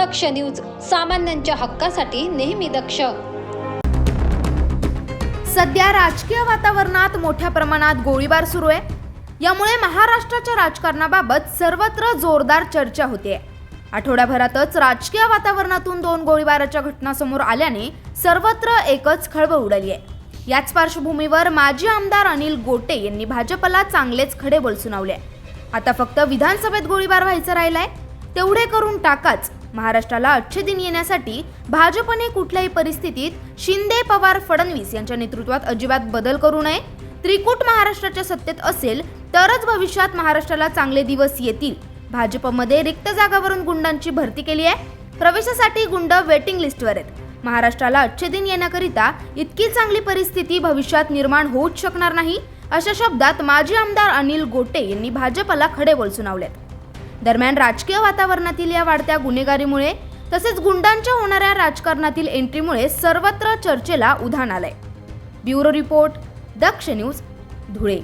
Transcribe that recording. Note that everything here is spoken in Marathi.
दक्ष न्यूज सामान्यांच्या हक्कासाठी नेहमी दक्ष. सध्या राजकीय वातावरणात मोठ्या प्रमाणात गोळीबार सुरू आहे. यामुळे महाराष्ट्राच्या राजकारणाबाबत सर्वत्र जोरदार चर्चा होते. आठवड्याभरातच राजकीय वातावरणातून दोन गोळीबाराच्या घटना समोर आल्याने सर्वत्र एकच खळबळ उडाली आहे याच पार्श्वभूमीवर माजी आमदार अनिल गोटे यांनी भाजपला चांगलेच खडे बोल सुनावले आता फक्त विधानसभेत गोळीबार व्हायचं राहिलाय. तेवढे करून टाकाच महाराष्ट्राला अच्छे दिन येण्यासाठी भाजपने कुठल्याही परिस्थितीत शिंदे पवार फडणवीस यांच्या नेतृत्वात अजिबात बदल करू नये. त्रिकूट महाराष्ट्राच्या सत्तेत असेल तरच भविष्यात महाराष्ट्राला चांगले दिवस येतील. भाजपमध्ये रिक्त जागावरून गुंडांची भरती केली आहे. प्रवेशासाठी गुंड वेटिंग लिस्टवर आहेत. महाराष्ट्राला अच्छे दिन येण्याकरिता इतकी चांगली परिस्थिती भविष्यात निर्माण होऊच शकणार नाही अशा शब्दात माजी आमदार अनिल गोटे यांनी भाजपला खडे बोल सुनावलेत. दरम्यान राजकीय वातावरणातील या वाढत्या गुन्हेगारीमुळे तसेच गुंडांच्या होणाऱ्या राजकारणातील एंट्रीमुळे सर्वत्र चर्चेला उधाण आलंय. Bureau report Daksh news Dhule.